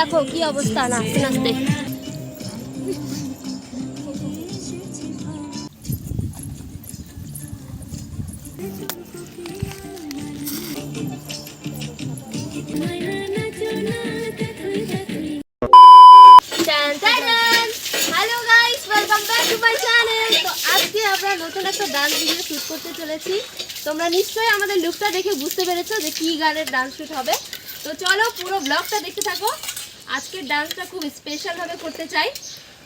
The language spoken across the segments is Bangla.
দেখো কি অবস্থা, নাচতে নাচতে। নতুন একটা ডান্স ভিডিও করতে চলেছি। তোমরা নিশ্চয়ই আমাদের লুকটা দেখে বুঝতে পেরেছ যে কি গানের ডান্স শুট হবে। তো চলো পুরো ব্লগটা দেখতে থাকো। আজকের ডান্সটা খুব স্পেশাল ভাবে করতে চাই।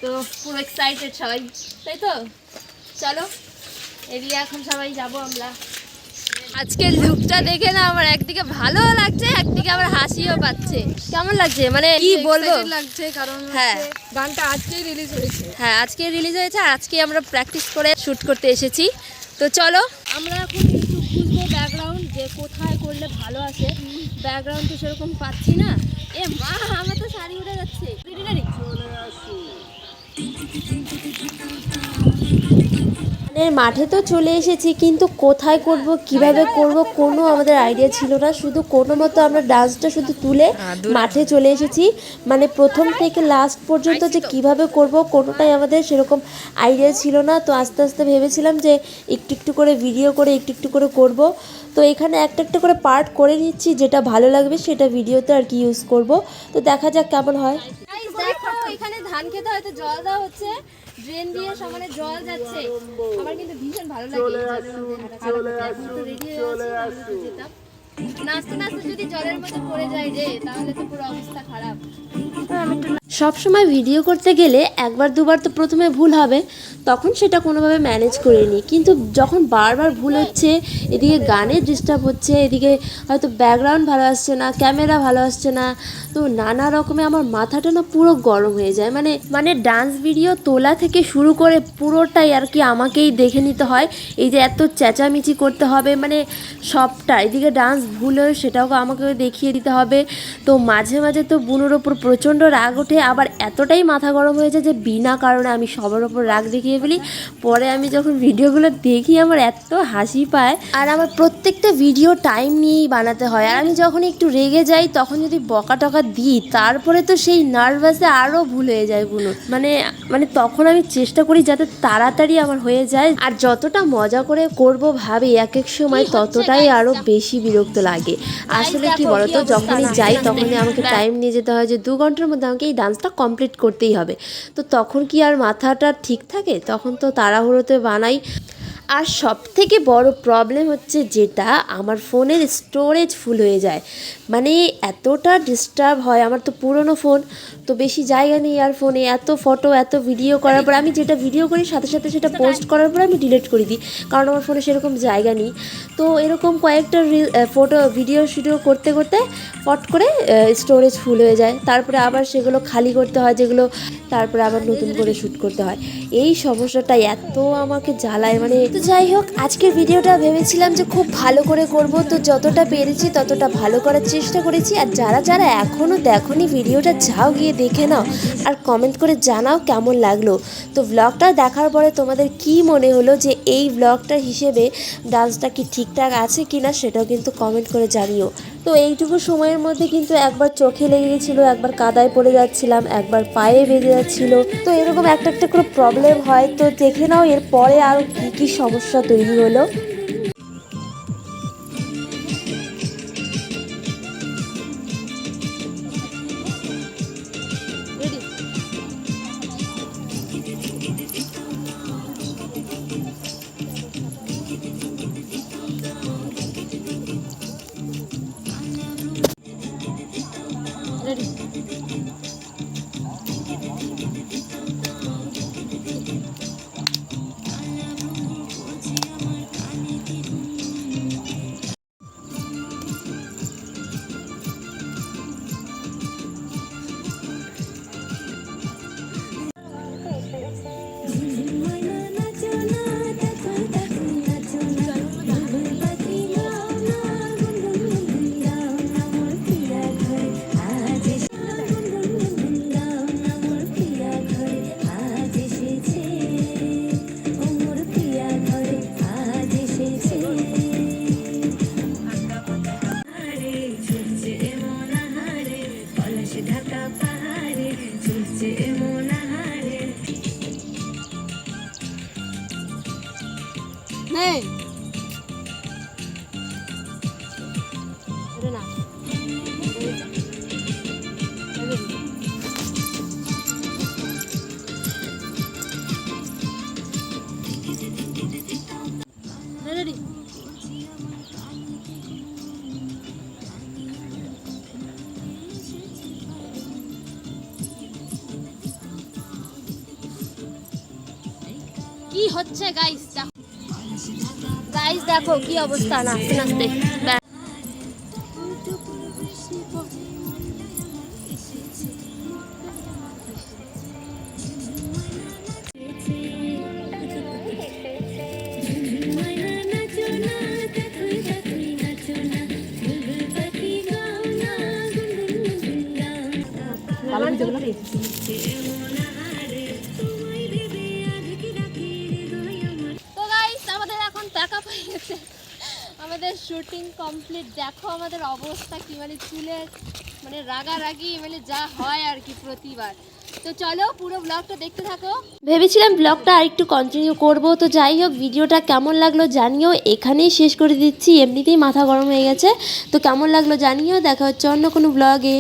তো পুরো এক্সাইটেড সবাই তাই তো? চলো এদিকে এখন সবাই যাব আমরা। আজকের লুকটা দেখে না আমার একদিকে ভালো লাগছে একদিকে আবার হাসিও পাচ্ছে। কেমন লাগছে? মানে কি বলব? লাগছে কারণ হ্যাঁ। গানটা আজকেই রিলিজ হয়েছে। হ্যাঁ আজকে রিলিজ হয়েছে আর আজকে আমরা প্র্যাকটিস করে শ্যুট করতে এসেছি। তো চলো। আমরা এখন একটু খুঁজবো ব্যাকগ্রাউন্ড যে কোথায় করলে ভালো আছে। ব্যাকগ্রাউন্ড তো সেরকম পাচ্ছি না। এ মা, আমার তো শাড়ি উঠে যাচ্ছে। চলে রেডি মানে মাঠে তো চলে এসেছি কিন্তু কোথায় করব কীভাবে করব কোনো আমাদের আইডিয়া ছিল না। শুধু কোনো মতো আমরা ডান্সটা শুধু তুলে মাঠে চলে এসেছি। মানে প্রথম থেকে লাস্ট পর্যন্ত যে কীভাবে করব কোনোটাই আমাদের সেরকম আইডিয়া ছিল না। তো আস্তে আস্তে ভেবেছিলাম যে একটু একটু করে ভিডিও করে একটু একটু করে করব। তো এখানে একটা একটা করে পার্ট করে নিচ্ছি যেটা ভালো লাগবে সেটা ভিডিওতে আর কি ইউজ করব। তো দেখা যাক কেমন হয়। দেখো এখানে ধান খেতে হয়তো জল দেওয়া হচ্ছে। ড্রেন দিয়ে সামনে জল যাচ্ছে। আমার কিন্তু ভীষণ ভালো লাগে রেডি হয়ে আছি যেতাম। নাচতে নাচতে যদি জলের মধ্যে পড়ে যায় রে তাহলে তো পুরো অবস্থা খারাপ। সব সময় ভিডিও করতে গেলে একবার দুবার তো প্রথমে ভুল হবে, তখন সেটা কোনোভাবে ম্যানেজ করে নিই কিন্তু যখন বারবার ভুল হচ্ছে, এদিকে গানের ডিস্টার্ব হচ্ছে, এদিকে হয়তো ব্যাকগ্রাউন্ড ভালো আসছে না ক্যামেরা ভালো আসছে না, তো নানা রকমে আমার মাথাটা না পুরো গরম হয়ে যায়। মানে মানে ডান্স ভিডিও তোলা থেকে শুরু করে পুরোটাই আর কি আমাকেই দেখে নিতে হয়। এই যে এত চেঁচামেচি করতে হবে মানে সবটা, এদিকে ডান্স ভুল হয়ে সেটাও আমাকে দেখিয়ে দিতে হবে। তো মাঝে মাঝে তো বুনোর ওপর প্রচণ্ড রাগ ওঠে আবার এতটাই মাথা গরম হয়ে যায় যে বিনা কারণে আমি সবার ওপর রাগ দেখিয়ে ফেলি। পরে আমি যখন ভিডিওগুলো দেখি আমার এত হাসি পায়। আর আমার প্রত্যেকটা ভিডিও টাইম নিয়েই বানাতে হয়। আর আমি যখন একটু রেগে যাই তখন যদি বকা টকা দিই তারপরে তো সেই নার্ভাসে আরও ভুল হয়ে যায় বুনো মানে মানে তখন আমি চেষ্টা করি যাতে তাড়াতাড়ি আমার হয়ে যায়। আর যতটা মজা করে করব ভাবি এক এক সময় ততটাই আরও বেশি বিরক্ত লাগে। আসলে কি বলতো? যখনই যাই তখনই আমাকে টাইম নিয়ে যেতে হয় যে দু ঘণ্টার মধ্যে আমাকে এই ডান্সটা কমপ্লিট করতেই হবে। তো তখন কি আর মাথাটা ঠিক থাকে? তখন তো তাড়াহুড়োতে বানাই। আর সব থেকে বড় প্রবলেম হচ্ছে যেটা, আমার ফোনের স্টোরেজ ফুল হয়ে যায়। মানে এতটা ডিস্টার্ব হয়। আমার তো পুরনো ফোন তো বেশি জায়গা নেই আর ফোনে এত ফটো এত ভিডিও করার পর আমি যেটা ভিডিও করি সাথে সাথে সেটা পোস্ট করার পর আমি ডিলিট করে দিই। কারণ আমার ফোনে সেরকম জায়গা নেই। তো এরকম কয়েকটা রিল ফটো ভিডিও শিডিও করতে করতে পট করে স্টোরেজ ফুল হয়ে যায়। তারপরে আবার সেগুলো খালি করতে হয় যেগুলো তারপরে আবার নতুন করে শ্যুট করতে হয়। এই সমস্যাটা এত আমাকে জ্বালায়। মানে তো যাই হোক আজকের ভিডিওটা ভেবেছিলাম যে খুব ভালো করে করব। তো যতটা পেরেছি ততটা ভালো করার চেষ্টা করেছি। আর যারা যারা এখনও দেখোনি ভিডিওটা, যাও গিয়ে দেখে নাও আর কমেন্ট করে জানাও কেমন লাগল। তো ব্লগটা দেখার পরে তোমাদের কি মনে হলো যে এই ব্লগটা হিসেবে ডান্সটা কি ঠিকঠাক আছে কি না সেটাও কিন্তু কমেন্ট করে জানিও। তো এইটুকু সময়ের মধ্যে কিন্তু একবার চোখে লেগে গেছিল, একবার কাদায় পড়ে যাচ্ছিলাম, একবার পায়ে বেঁধে যাচ্ছিল। তো এরকম একটা একটা করে প্রবলেম হয়। তো দেখে নাও এর পরে আরও কী কী সমস্যা তৈরি হলো। Yuri. নেই কি হচ্ছে গাইস গাইস দেখো কি অবস্থা নাচতে নাচতে। তো আমাদের শুটিং কমপ্লিট দেখো আমাদের অবস্থা কি মানে চুলে মানে রাগারাগি মানে যা হয় আর কি প্রতিবার। তো চলো পুরো ব্লগটা দেখতে থাকো। ভেবেছিলাম ব্লগটা আর একটু কন্টিনিউ করব, তো যাই হোক, ভিডিওটা কেমন লাগল জানিও। এখানেই শেষ করে দিচ্ছি, এমনিতেই মাথা গরম হয়ে গেছে। তো কেমন লাগল জানিও, দেখা হচ্ছে অন্য কোনো ব্লগে